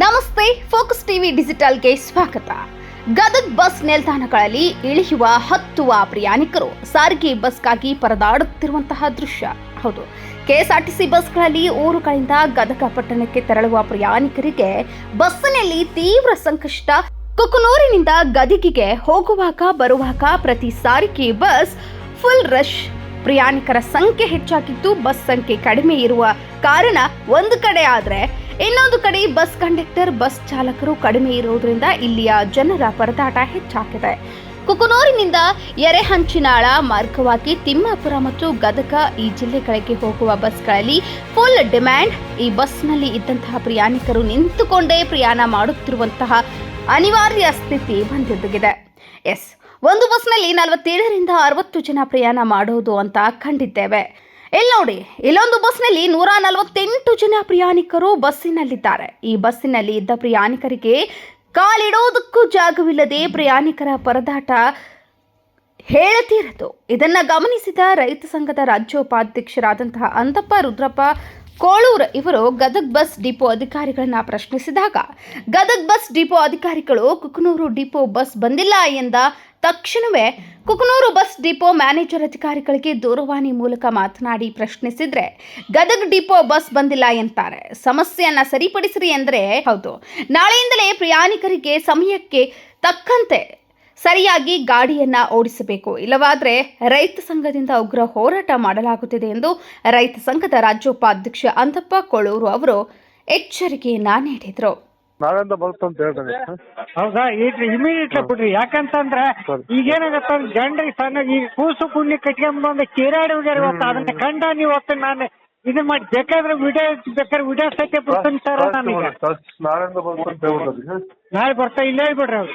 ನಮಸ್ತೆ, focus TV ಡಿಜಿಟಲ್ಗೆ ಸ್ವಾಗತ. Gadag bus ನಿಲ್ದಾಣಗಳಲ್ಲಿ ಇಳಿಯುವ ಹತ್ತುವ ಪ್ರಯಾಣಿಕರು ಸಾರಿಗೆ ಬಸ್ಗಾಗಿ ಪರದಾಡುತ್ತಿರುವಂತಹ ದೃಶ್ಯ. ಹೌದು, ಕೆಎಸ್ಆರ್ಟಿಸಿ ಬಸ್ಗಳಲ್ಲಿ ಊರುಗಳಿಂದ ಗದಗ ಪಟ್ಟಣಕ್ಕೆ ತೆರಳುವ ಪ್ರಯಾಣಿಕರಿಗೆ ಬಸ್ಸಿನಲ್ಲಿ ತೀವ್ರ ಸಂಕಷ್ಟ. ಕುಕನೂರಿನಿಂದ ಗದಗಿಗೆ ಹೋಗುವಾಗ ಬರುವಾಗ ಪ್ರತಿ ಸಾರಿಗೆ ಬಸ್ ಫುಲ್ ರಶ್. ಪ್ರಯಾಣಿಕರ ಸಂಖ್ಯೆ ಹೆಚ್ಚಾಗಿದ್ದು ಬಸ್ ಸಂಖ್ಯೆ ಕಡಿಮೆ ಇರುವ ಕಾರಣ ಒಂದು ಕಡೆ ಆದ್ರೆ ಇನ್ನೊಂದು ಕಡೆ ಬಸ್ ಕಂಡಕ್ಟರ್, ಬಸ್ ಚಾಲಕರು ಕಡಿಮೆ ಇರುವುದರಿಂದ ಇಲ್ಲಿಯ ಜನರ ಪರದಾಟ ಹೆಚ್ಚಾಗಿದೆ ಕುಕನೂರಿನಿಂದ ಎರೆಹಂಚಿನಾಳ ಮಾರ್ಗವಾಗಿ ತಿಮ್ಮಾಪುರ ಮತ್ತು ಗದಗ ಈ ಜಿಲ್ಲೆಗಳಿಗೆ ಹೋಗುವ ಬಸ್ಗಳಲ್ಲಿ ಫುಲ್ ಡಿಮ್ಯಾಂಡ್ ಈ ಬಸ್ನಲ್ಲಿ ಇದ್ದಂತಹ ಪ್ರಯಾಣಿಕರು ನಿಂತುಕೊಂಡೇ ಪ್ರಯಾಣ ಮಾಡುತ್ತಿರುವಂತಹ ಅನಿವಾರ್ಯ ಸ್ಥಿತಿ ಬಂದಿದೆ ಎಸ್, ಒಂದು ಬಸ್ನಲ್ಲಿ ನಲವತ್ತೇಳರಿಂದ ಅರವತ್ತು ಜನ ಪ್ರಯಾಣ ಮಾಡೋದು ಅಂತ ಕಂಡಿದ್ದೇವೆ. ಇಲ್ಲಿ ನೋಡಿ, ಇಲ್ಲೊಂದು ಬಸ್ನಲ್ಲಿ ನೂರ ನಲವತ್ತೆಂಟು ಜನ ಪ್ರಯಾಣಿಕರು ಬಸ್ಸಿನಲ್ಲಿದ್ದಾರೆ. ಈ ಬಸ್ಸಿನಲ್ಲಿ ಇದ್ದ ಪ್ರಯಾಣಿಕರಿಗೆ ಕಾಲಿಡೋದಕ್ಕೂ ಜಾಗವಿಲ್ಲದೆ ಪ್ರಯಾಣಿಕರ ಪರದಾಟ ಹೇಳತೀರದು. ಇದನ್ನ ಗಮನಿಸಿದ ರೈತ ಸಂಘದ ರಾಜ್ಯೋಪಾಧ್ಯಕ್ಷರಾದಂತಹ ಅಂತಪ್ಪ ರುದ್ರಪ್ಪ ಕೋಳೂರ್ ಇವರು ಗದಗ್ ಬಸ್ ಡಿಪೋ ಅಧಿಕಾರಿಗಳನ್ನ ಪ್ರಶ್ನಿಸಿದಾಗ, ಗದಗ್ ಬಸ್ ಡಿಪೋ ಅಧಿಕಾರಿಗಳು ಕುಕನೂರು ಡಿಪೋ ಬಸ್ ಬಂದಿಲ್ಲ ಎಂದ ತಕ್ಷಣವೇ ಕುಕನೂರು ಬಸ್ ಡಿಪೋ ಮ್ಯಾನೇಜರ್ ಅಧಿಕಾರಿಗಳಿಗೆ ದೂರವಾಣಿ ಮೂಲಕ ಮಾತನಾಡಿ ಪ್ರಶ್ನಿಸಿದ್ರೆ, ಗದಗ ಡಿಪೋ ಬಸ್ ಬಂದಿಲ್ಲ ಎಂತಾರೆ. ಸಮಸ್ಯೆಯನ್ನ ಸರಿಪಡಿಸಿರಿ ಎಂದರೆ ಹೌದು. ನಾಳೆಯಿಂದಲೇ ಪ್ರಯಾಣಿಕರಿಗೆ ಸಮಯಕ್ಕೆ ತಕ್ಕಂತೆ ಸರಿಯಾಗಿ ಗಾಡಿಯನ್ನ ಓಡಿಸಬೇಕು. ಇಲ್ಲವಾದರೆ ರೈತ ಸಂಘದಿಂದ ಉಗ್ರ ಹೋರಾಟ ಮಾಡಲಾಗುತ್ತಿದೆ ಎಂದು ರೈತ ಸಂಘದ ರಾಜ್ಯೋಪಾಧ್ಯಕ್ಷ ಅಂತಪ್ಪ ಕೊಳೂರು ಅವರು ಎಚ್ಚರಿಕೆಯನ್ನ ನೀಡಿದರು. ನಾಳೆಯಿಂದ ಬರುತ್ತೆ ಅಂತ ಹೇಳ್ರಿ ಹೌದಾ? ಈಗ ಇಮಿಡಿಯೇಟ್ಲಿ ಬಿಡ್ರಿ. ಯಾಕಂತಂದ್ರ ಸರಿ. ಈಗ ಏನಾಗತ್ತ ಜನರಿಗೆ ಸಣ್ಣ ಈಗ ಕೂಸು ಕುಣ್ಣಿ ಕಟ್ಕೊಂಡ್ ಬಂದು ಕೀರಾಡಿ ಹೋಗ್ಯಾರ ಇವತ್ತು ಅದನ್ನ ಕಂಡ ನೀವು ಹೊತ್ತು ನಾನು. ಇದನ್ನ ಮಾಡಿ ಬೇಕಾದ್ರೆ ವಿಡಿಯೋ ಬೇಕಾದ್ರೆ ವಿಡಿಯೋ ಸಹಿತ ಬರ್ತೀನಿ ಸರ್ ನಾನು ನಾಳೆಯಿಂದ ಬರುತ್ತೆ ಅಂತ ಹೇಳ್ಬಿಡ್ರಿ ನಾಳೆ ಬರ್ತಾ ಇಲ್ಲೇ ಬಿಡ್ರಿ ಅವ್ರು.